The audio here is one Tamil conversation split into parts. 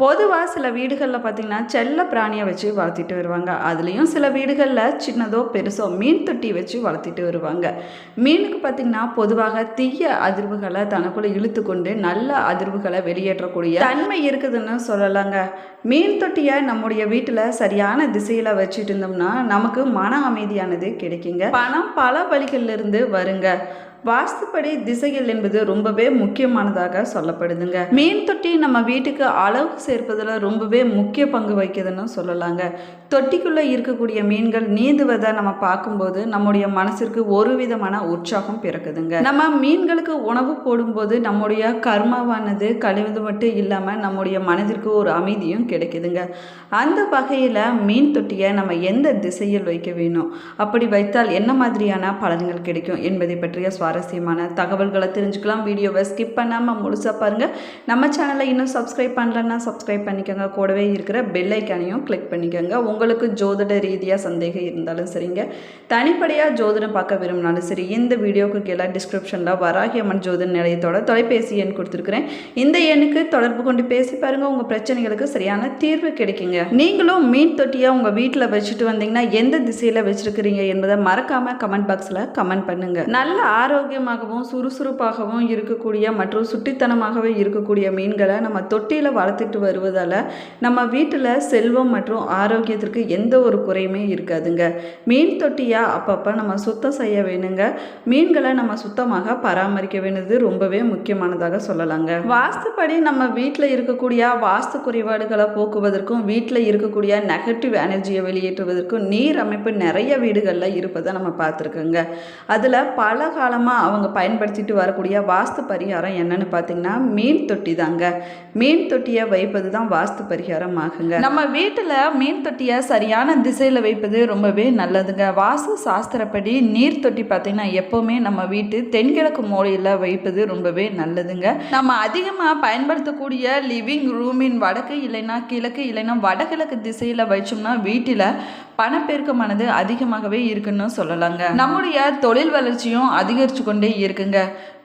பொதுவாக சில வீடுகளில் பார்த்திங்கன்னா செல்ல பிராணியை வச்சு வளர்த்திட்டு வருவாங்க. அதுலேயும் சில வீடுகளில் சின்னதோ பெருசோ மீன் தொட்டி வச்சு வளர்த்திட்டு வருவாங்க. மீனுக்கு பார்த்திங்கன்னா பொதுவாக தீய அதிர்வுகளை தனக்குள்ளே இழுத்து கொண்டு நல்ல அதிர்வுகளை வெளியேற்றக்கூடிய தன்மை இருக்குதுன்னு சொல்லலாங்க. மீன் தொட்டியை நம்முடைய வீட்டில் சரியான திசையில் வச்சுட்டு இருந்தோம்னா நமக்கு மன அமைதியானது கிடைக்குங்க. பணம் பல வழிகளிலிருந்து வருங்க. வாஸ்துப்படி திசைகள் என்பது ரொம்பவே முக்கியமானதாக சொல்லப்படுதுங்க. மீன் தொட்டி நம்ம வீட்டுக்கு அளவு சேர்ப்பதில் ரொம்பவே முக்கிய பங்கு வகிக்குதுன்னு சொல்லலாங்க. தொட்டிக்குள்ளே இருக்கக்கூடிய மீன்கள் நீந்துவதை நம்ம பார்க்கும்போது நம்முடைய மனசிற்கு ஒரு விதமான உற்சாகம் பிறக்குதுங்க. நம்ம மீன்களுக்கு உணவு போடும்போது நம்முடைய கர்மாவானது கழிவது மட்டும் இல்லாமல் நம்முடைய மனதிற்கு ஒரு அமைதியும் கிடைக்குதுங்க. அந்த வகையில் மீன் தொட்டியை நம்ம எந்த திசையில் வைக்க வேணும்? அப்படி வைத்தால் என்ன மாதிரியான பலன்கள் கிடைக்கும் என்பதை பற்றிய சுவாரஸ்யமான தகவல்களை தெரிஞ்சுக்கலாம். வீடியோவை ஸ்கிப் பண்ணாமல் முழுசாக பாருங்கள் நம்ம சேனலை இன்னும் சப்ஸ்கிரைப் பண்ணலன்னா சப்ஸ்கிரைப் பண்ணிக்கோங்க. கூடவே இருக்கிற பெல் ஐக்கானையும் கிளிக் பண்ணிக்கோங்க. உங்களுக்கு ஜோதிட ரீதியாக சந்தேகம் இருந்தாலும் சரிங்க. தனிப்படையாக ஜோதிடம் பார்க்க விரும்பினாலும் சரி இந்த வீடியோக்கு கீழே டிஸ்கிரிப்ஷனில் வராகி அம்மன் ஜோதிட நிலையத்தோட தொலைபேசி எண் கொடுத்துருக்குறேன். இந்த எண்ணுக்கு தொடர்பு கொண்டு பேசி பாருங்கள் உங்கள் பிரச்சனைகளுக்கு சரியான தீர்வு கிடைக்குங்க. நீங்களும் மீன் தொட்டியாக உங்கள் வீட்டில் வச்சுட்டு வந்தீங்கன்னா எந்த திசையில் வச்சுருக்கிறீங்க என்பதை மறக்காமல் கமெண்ட் பாக்ஸில் கமெண்ட் பண்ணுங்கள் நல்ல ஆரோக்கியமாகவும் சுறுசுறுப்பாகவும் இருக்கக்கூடிய மற்றும் சுட்டித்தனமாகவே இருக்கக்கூடிய மீன்களை நம்ம தொட்டியில் வளர்த்துட்டு வருவதால் நம்ம வீட்டில் செல்வம் மற்றும் ஆரோக்கியத்திற்கு எந்த ஒரு குறையுமே இருக்காதுங்க. மீன் தொட்டியாக அப்பப்போ நம்ம சுத்தம் செய்ய வேணுங்க. மீன்களை நம்ம சுத்தமாக பராமரிக்க வேண்டியது ரொம்பவே முக்கியமானதாக சொல்லலாங்க. வாஸ்துப்படி நம்ம வீட்டில் இருக்கக்கூடிய வாஸ்து குறைபாடுகளை போக்குவதற்கும் வீட்டில் இருக்கக்கூடிய நெகட்டிவ் எனர்ஜியை வெளியேற்றுவதற்கும் நீர் அமைப்பு நிறைய வீடுகளில் இருப்பதை நம்ம பார்த்துருக்கோங்க. அதில் பல காலமாக அவங்க பயன்படுத்திட்டு வரக்கூடிய வாஸ்து பரிகாரம் என்னன்னு பார்த்தீங்கன்னா மீன் தொட்டி தாங்க. மீன் தொட்டியை வைப்பது தான் வாஸ்து பரிகாரம் ஆகுங்க. நம்ம வீட்டில் மீன் தொட்டியை சரியான திசையில் வைப்பது ரொம்பவே நல்லதுங்க. வாஸ்து சாஸ்திரப்படி நீர் தொட்டி பார்த்தீங்கன்னா எப்போவுமே நம்ம வீட்டு தென்கிழக்கு மூலையில் வைப்பது ரொம்பவே நல்லதுங்க. நம்ம அதிகமாக பயன்படுத்தக்கூடிய லிவிங் ரூமின் வடக்கு இல்லைன்னா கிழக்கு இல்லைன்னா வடகிழக்கு திசையில் வச்சோம்னா வீட்டில் பணப்பெருக்கமானது அதிகமாகவே இருக்குன்னு சொல்லலாங்க. நம்முடைய தொழில் வளர்ச்சியும் அதிகரித்து கொண்டே இருக்குங்க.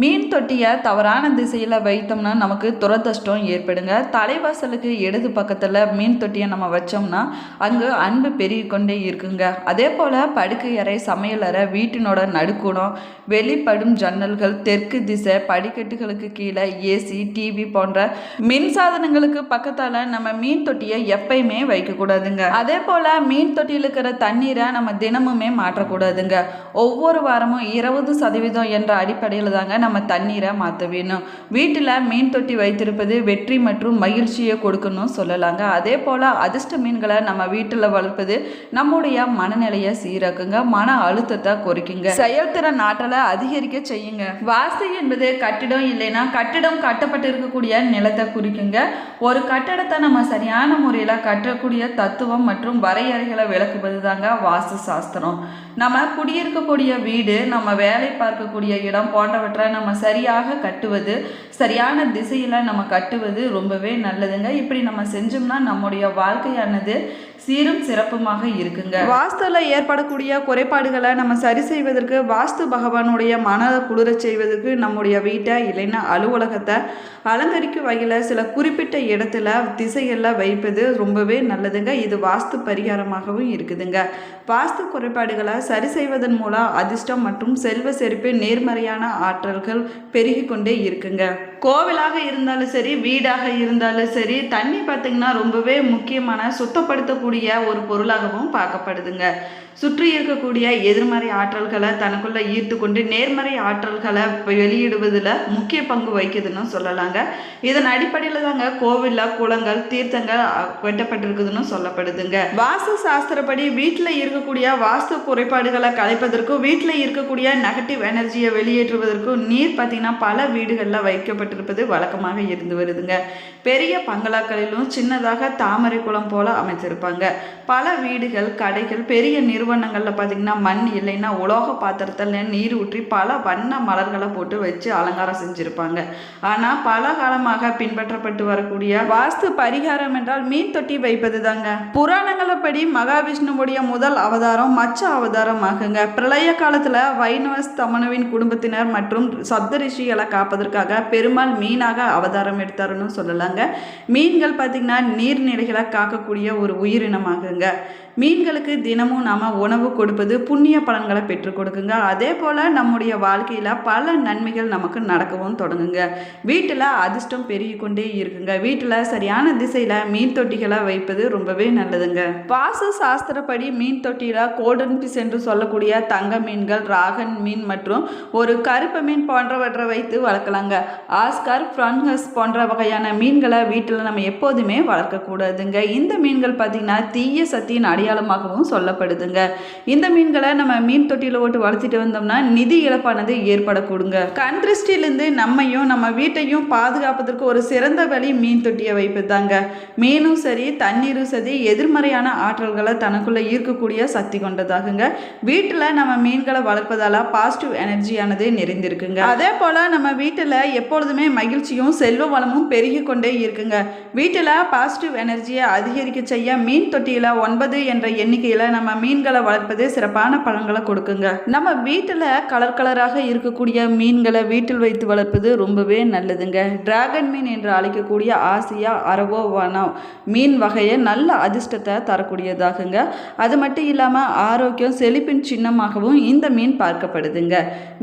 மீன் தொட்டியை தவறான திசையில் வைத்தோம்னா நமக்கு துரதஷ்டம் ஏற்படுங்க. தலைவாசலுக்கு இடது பக்கத்தில் மீன் தொட்டியை நம்ம வச்சோம்னா அங்கு அன்பு பெருகி கொண்டே இருக்குங்க. அதே போல் படுக்கை அறை சமையலறை வீட்டினோட நடுக்கூடம் வெளிப்படும் ஜன்னல்கள் தெற்கு திசை படிக்கட்டுகளுக்கு கீழே ஏசி டிவி போன்ற மின் சாதனங்களுக்கு பக்கத்தால் நம்ம மீன் தொட்டியை எப்பயுமே வைக்கக்கூடாதுங்க. அதே போல் மீன் தொட்டி இழுக்கிற தண்ணீரை நம்ம தினமுமே மாற்றக்கூடாதுங்க. ஒவ்வொரு வாரமும் இருபது சதவீதம் என்ற அடிப்படையில் தாங்க நம்ம தண்ணீரை மாற்ற வேணும். வீட்டில் மீன் தொட்டி வைத்திருப்பது வெற்றி மற்றும் மகிழ்ச்சியை கொடுக்கணும் சொல்லலாங்க. அதே போல் அதிர்ஷ்ட மீன்களை நம்ம வீட்டில் வளர்ப்பது நம்முடைய மனநிலையை சீராக்குங்க. மன அழுத்தத்தை குறைக்குங்க. செயல்திறன் ஆற்றலை அதிகரிக்க செய்யுங்க. வாசி என்பது கட்டிடம் இல்லைன்னா கட்டிடம் கட்டப்பட்டு இருக்கக்கூடிய நிலத்தை குறிக்குங்க. ஒரு கட்டடத்தை நம்ம சரியான முறையில் கட்டக்கூடிய தத்துவம் மற்றும் வரையறைகளை விளக்குவது தாங்க வாஸ்து சாஸ்திரம் நம்ம குடியிருக்கக்கூடிய வீடு நம்ம வேலை பார்க்கக்கூடிய இடம் போன்றவற்றை நம்ம சரியாக கட்டுவது சரியான திசையில் நம்ம கட்டுவது ரொம்பவே நல்லதுங்க. இப்படி நம்ம செஞ்சோம்னா நம்முடைய வாழ்க்கையானது சீரும் சிறப்புமாக இருக்குங்க. வாஸ்துல ஏற்படக்கூடிய குறைபாடுகளை நம்ம சரி செய்வதற்கு வாஸ்து பகவானுடைய மன குளிரச் செய்வதற்கு நம்முடைய வீட்டை இல்லைன்னா அலுவலகத்தை அலங்கரிக்கும் வகையில் சில குறிப்பிட்ட இடத்துல திசைகளில் வைப்பது ரொம்பவே நல்லதுங்க. இது வாஸ்து பரிகாரமாகவும் இருக்குதுங்க. வாஸ்து குறைபாடுகளை சரி செய்வதன் மூலம் அதிர்ஷ்டம் மற்றும் செல்வ செழிப்பு நேர்மறையான ஆற்றல்கள் பெருகி கொண்டே இருக்குங்க. கோவிலாக இருந்தாலும் சரி வீடாக இருந்தாலும் சரி தண்ணி பார்த்திங்கன்னா ரொம்பவே முக்கியமான சுத்தப்படுத்தக்கூடிய ஒரு பொருளாகவும் பார்க்கப்படுதுங்க. சுற்றி இருக்கக்கூடிய எதிர்மறை ஆற்றல்களை தனக்குள்ளே ஈர்த்து கொண்டு நேர்மறை ஆற்றல்களை வெளியிடுவதில் முக்கிய பங்கு வகிக்குதுன்னு சொல்லலாங்க. இதன் அடிப்படையில் தாங்க கோவிலில் குளங்கள் தீர்த்தங்கள் வெட்டப்பட்டிருக்குதுன்னு சொல்லப்படுதுங்க. வாஸ்து சாஸ்திரப்படி வீட்டில் இருக்கக்கூடிய வாஸ்து குறைபாடுகளை கலைப்பதற்கும் வீட்டில் இருக்கக்கூடிய நெகட்டிவ் எனர்ஜியை வெளியேற்றுவதற்கும் நீர் பார்த்திங்கன்னா பல வீடுகளில் வைக்கப்பட்டிருப்பது வழக்கமாக இருந்து வருதுங்க. பெரிய பங்களாக்களிலும் சின்னதாக தாமரை குளம் போல அமைச்சிருப்பாங்க பல வீடுகள் கடைகள் பெரிய நிறுவனம் திருவண்ணங்களில் பார்த்திங்கன்னா மண் இல்லைன்னா உலோக பாத்திரத்தில் நீர் ஊற்றி பல வண்ண மலர்களை போட்டு வச்சு அலங்காரம் செஞ்சுருப்பாங்க. ஆனால் பல காலமாக பின்பற்றப்பட்டு வரக்கூடிய வாஸ்து பரிகாரம் என்றால் மீன் தொட்டி வைப்பது தாங்க புராணங்களப்படி மகாவிஷ்ணுவுடைய முதல் அவதாரம் மச்ச அவதாரம் ஆகுங்க பிரளய காலத்தில் வைணவஸ் தமனுவின் குடும்பத்தினர் மற்றும் சப்த ரிஷிகளை காப்பதற்காக பெருமாள் மீனாக அவதாரம் எடுத்தாருன்னு சொல்லலாங்க. மீன்கள் பார்த்திங்கன்னா நீர்நிலைகளை காக்கக்கூடிய ஒரு உயிரினமாகுங்க. மீன்களுக்கு தினமும் நாம் உணவு கொடுப்பது புண்ணிய பலன்களை பெற்றுக் கொடுக்குங்க. அதே போல் நம்முடைய வாழ்க்கையில் பல நன்மைகள் நமக்கு நடக்கவும் தொடங்குங்க. வீட்டில் அதிர்ஷ்டம் பெருகி கொண்டே இருக்குங்க. வீட்டில் சரியான திசையில் மீன் தொட்டிகளை வைப்பது ரொம்பவே நல்லதுங்க. பாச சாஸ்திரப்படி மீன் தொட்டியில் கோல்டன் பிஸ் என்று சொல்லக்கூடிய தங்க மீன்கள் ராகன் மீன் மற்றும் ஒரு கருப்பு மீன் போன்றவற்றை வைத்து வளர்க்கலாங்க. ஆஸ்கர் ஃப்ரான்ஹஸ் போன்ற வகையான மீன்களை வீட்டில் நம்ம எப்போதுமே வளர்க்கக்கூடாதுங்க இந்த மீன்கள் பார்த்திங்கன்னா தீய சக்தியின் அடையாளமாகவும் சொல்லப்படுதுங்க. இந்த மீன்களை நம்ம மீன் தொட்டியில் ஓட்டு வளர்த்திட்டு வந்தோம்னா நிதி இழப்பானது ஏற்படக்கூடுங்க. கண் திருஷ்டியிலேருந்து நம்மையும் நம்ம வீட்டையும் பாதுகாப்பதற்கு ஒரு சிறந்த வழி மீன் தொட்டியை வைப்பது தாங்க மீனும் சரி தண்ணீரும் சரி எதிர்மறையான ஆற்றல்களை தனக்குள்ளே ஈர்க்கக்கூடிய சக்தி கொண்டதாகுங்க. வீட்டில் நம்ம மீன்களை வளர்ப்பதால பாசிட்டிவ் எனர்ஜியானது நிறைந்திருக்குங்க. அதே போல் நம்ம வீட்டில் எப்பொழுதுமே மகிழ்ச்சியும் செல்வ வளமும் பெருகி கொண்டே இருக்குங்க. வீட்டில் பாசிட்டிவ் எனர்ஜியை அதிகரிக்க செய்ய மீன் தொட்டியில் ஒன்பது என்ற எண்ணிக்கையில் நம்ம மீன்களை வளர்ப்பது சிறப்பான பழங்களை கொடுக்குங்க. நம்ம வீட்டில் கலர் கலராக இருக்கக்கூடிய மீன்களை வீட்டில் வைத்து வளர்ப்பது ரொம்பவே நல்லதுங்க. டிராகன் மீன் என்று அழைக்கக்கூடிய ஆசியா அரவோவானா மீன் வகையை நல்ல அதிர்ஷ்டத்தை தரக்கூடியதாகுங்க. அது மட்டும் இல்லாமல் ஆரோக்கியம் செழிப்பின் சின்னமாகவும் இந்த மீன் பார்க்கப்படுதுங்க.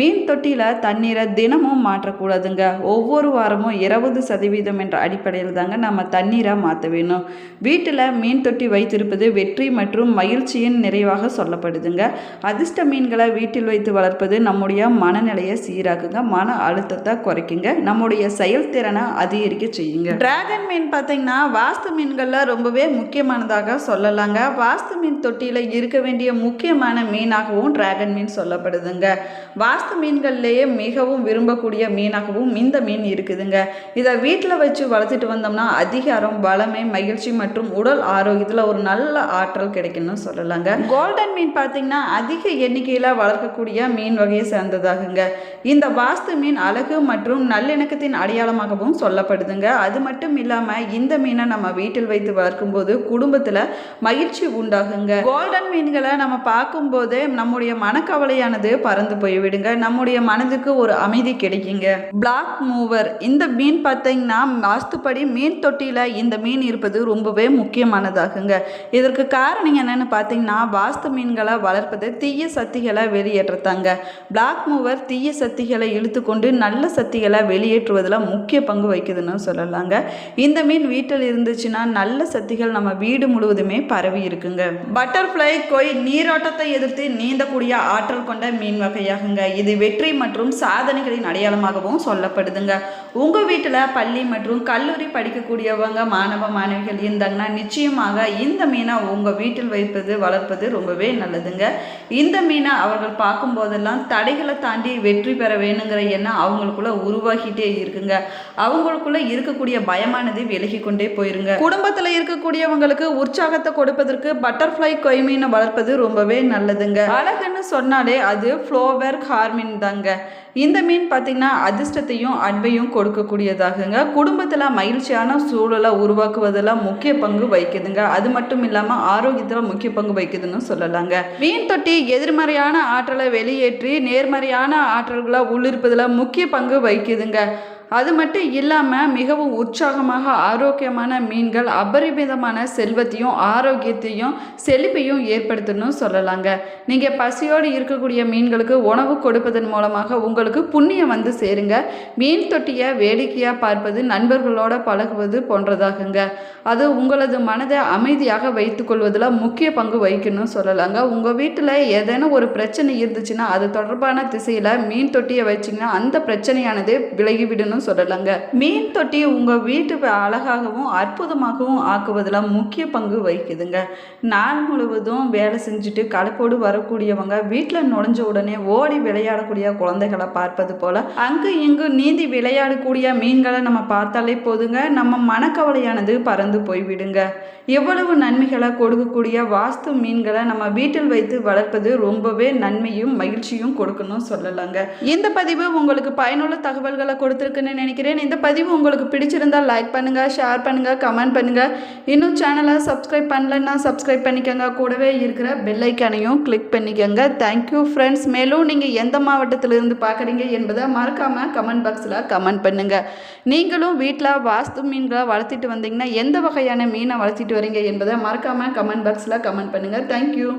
மீன் தொட்டியில் தண்ணீரை தினமும் மாற்றக்கூடாதுங்க. ஒவ்வொரு வாரமும் இருபது சதவீதம் என்ற அடிப்படையில் தாங்க நம்ம தண்ணீரை மாற்ற வேணும். வீட்டில் மீன் தொட்டி வைத்திருப்பது வெற்றி மற்றும் மகிழ்ச்சியின் நிறைவாக சொல்லப்படுதுங்க. அதிர்ஷ்ட மீன்களை வீட்டில் வைத்து வளர்ப்பது நம்முடைய மனநிலையை சீராக்குங்க. மன அழுத்தத்தை குறைக்குங்க. நம்முடைய செயல்திறனை அதிகரிக்க செய்யுங்க. டிராகன் மீன் பார்த்தீங்கன்னா வாஸ்து மீன்களில் ரொம்பவே முக்கியமானதாக சொல்லலாங்க. வாஸ்து மீன் தொட்டியில் இருக்க வேண்டிய முக்கியமான மீனாகவும் டிராகன் மீன் சொல்லப்படுதுங்க. வாஸ்து மீன்கள்லேயே மிகவும் விரும்பக்கூடிய மீனாகவும் இந்த மீன் இருக்குதுங்க. இதை வீட்டில் வச்சு வளர்த்துட்டு வந்தோம்னா அதிகாரம் வளமை மகிழ்ச்சி மற்றும் உடல் ஆரோக்கியத்தில் ஒரு நல்ல ஆற்றல் கிடைக்கும்னு சொல்லலாங்க. கோல்டன் மீன் பார்த்தீங்கன்னா அதிக எண்ணிக்கையில் வளர்க்கக்கூடிய மீன் வகையை சேர்ந்ததாகுங்க. இந்த வாஸ்து மீன் அழகு மற்றும் நல்லிணக்கத்தின் அடையாளமாகவும் சொல்லப்படுதுங்க. அது மட்டும் இல்லாமல் இந்த மீனை நம்ம வீட்டில் வைத்து வளர்க்கும்போது குடும்பத்தில் மகிழ்ச்சி உண்டாகுங்க. கோல்டன் மீன்களை நம்ம பார்க்கும்போதே நம்முடைய மனக்கவலையானது பறந்து போய்விடுங்க. நம்முடைய மனதுக்கு ஒரு அமைதி கிடைக்குங்க. பிளாக் மூவர் இந்த மீன் பார்த்தீங்கன்னா வாஸ்துப்படி மீன் தொட்டியில் இந்த மீன் இருப்பது ரொம்பவே முக்கியமானதாகுங்க. இதற்கு காரணம் காரணம் என்னன்னு பார்த்தீங்கன்னா வாஸ்து மீன்களை வளர்ப்பது தீய சக்திகளை வெளியேற்றத்தாங்க. பிளாக் மூவர் தீய சக்திகளை இழுத்து கொண்டு நல்ல சக்திகளை வெளியேற்றுவதில் முக்கிய பங்கு வகிக்குதுன்னு சொல்லலாங்க. இந்த மீன் வீட்டில் இருந்துச்சுன்னா நல்ல சக்திகள் நம்ம வீடு முழுவதுமே பரவி இருக்குங்க. பட்டர்ஃப்ளை கொய் நீரோட்டத்தை எதிர்த்து நீந்தக்கூடிய ஆற்றல் கொண்ட மீன் வகையாகுங்க. இது வெற்றி மற்றும் சாதனைகளின் அடையாளமாகவும் சொல்லப்படுதுங்க. உங்கள் வீட்டில் பள்ளி மற்றும் கல்லூரி படிக்கக்கூடியவங்க மாணவ மாணவிகள் இருந்தாங்கன்னா நிச்சயமாக இந்த மீனை உங்கள் வீட்டில் வைப்பது வளர்ப்பது ரொம்பவே நல்லதுங்க. இந்த மீனை அவர்கள் பார்க்கும்போதெல்லாம் தடைகளை தாண்டி வெற்றி பெற வேணுங்கிற எண்ணம் அவங்களுக்குள்ள உருவாகிட்டே இருக்குங்க. அவங்களுக்குள்ள இருக்கக்கூடிய பயமானது விலகி கொண்டே போயிருங்க. குடும்பத்தில் இருக்கக்கூடியவங்களுக்கு உற்சாகத்தை கொடுப்பதற்கு பட்டர்ஃப்ளை கொய்மீனை வளர்ப்பது ரொம்பவே நல்லதுங்க. அழகுன்னு சொன்னாலே அது ஃப்ளோவர் ஹார்மின் தாங்க. இந்த மீன் பார்த்திங்கன்னா அதிர்ஷ்டத்தையும் அன்பையும் கொடுக்கக்கூடியதாகுங்க. குடும்பத்தில் மகிழ்ச்சியான சூழலை உருவாக்குவதில் முக்கிய பங்கு வகிக்குதுங்க. அது மட்டும் இல்லாமல் ஆரோக்கியத்தில் முக்கிய பங்கு வகிக்குதுன்னு சொல்லலாங்க. மீன் தொட்டி எதிர்மறையான ஆற்றலை வெளியேற்றி நேர்மறையான ஆற்றல்களை உள்ளிருப்பதில் முக்கிய பங்கு வகிக்குதுங்க. அது மட்டும் இல்லாமல் மிகவும் உற்சாகமாக ஆரோக்கியமான மீன்கள் அபரிமிதமான செல்வத்தையும் ஆரோக்கியத்தையும் செழிப்பையும் ஏற்படுத்தணும் சொல்லலாங்க. நீங்கள் பசியோடு இருக்கக்கூடிய மீன்களுக்கு உணவு கொடுப்பதன் மூலமாக உங்களுக்கு புண்ணியம் வந்து சேருங்க. மீன் தொட்டியை வேடிக்கையாக பார்ப்பது நண்பர்களோட பழகுவது போன்றதாகுங்க. அது உங்களது மனதை அமைதியாக வைத்துக்கொள்வதில் முக்கிய பங்கு வகிக்கணும்னு சொல்லலாங்க. உங்கள் வீட்டில் ஏதேனும் ஒரு பிரச்சனை இருந்துச்சுன்னா அது தொடர்பான திசையில் மீன் தொட்டியை வச்சிங்கன்னா அந்த பிரச்சனையானது விலகிவிடணும் அப்படின்னு சொல்லலாங்க. மீன் தொட்டி உங்கள் வீட்டு அழகாகவும் அற்புதமாகவும் ஆக்குவதில் முக்கிய பங்கு வகிக்குதுங்க. நாள் முழுவதும் வேலை செஞ்சுட்டு களைப்போடு வரக்கூடியவங்க வீட்டில் நுழைஞ்ச உடனே ஓடி விளையாடக்கூடிய குழந்தைகளை பார்ப்பது போல் அங்கு இங்கு நீந்தி விளையாடக்கூடிய மீன்களை நம்ம பார்த்தாலே போதுங்க. நம்ம மனக்கவலையானது பறந்து போய்விடுங்க. எவ்வளவு நன்மைகளை கொடுக்கக்கூடிய வாஸ்து மீன்களை நம்ம வீட்டில் வைத்து வளர்ப்பது ரொம்பவே நன்மையும் மகிழ்ச்சியும் கொடுக்கணும் சொல்லலாங்க. இந்த பதிவு உங்களுக்கு பயனுள்ள தகவல்களை கொடுத்துருக்குன்னு நினைக்கிறேன் இந்த பதிவு உங்களுக்கு பிடிச்சிருந்தா லைக் பண்ணுங்கள் ஷேர் பண்ணுங்கள் கமெண்ட் பண்ணுங்கள் இன்னும் சேனலை சப்ஸ்கிரைப் பண்ணலன்னா சப்ஸ்கிரைப் பண்ணிக்கோங்க. கூடவே இருக்கிற பெல்லைக்கானையும் கிளிக் பண்ணிக்கோங்க. தேங்க்யூ ஃப்ரெண்ட்ஸ் மேலும் நீங்கள் எந்த மாவட்டத்திலிருந்து பார்க்குறீங்க என்பதை மறக்காமல் கமெண்ட் பாக்ஸில் கமெண்ட் பண்ணுங்கள் நீங்களும் வீட்டில் வாஸ்து மீன்களை வளர்த்திட்டு வந்தீங்கன்னா எந்த வகையான மீனை வளர்த்திட்டு வரீங்க என்பதை மறக்காமல் கமெண்ட் பாக்ஸில் கமெண்ட் பண்ணுங்கள் தேங்க்யூ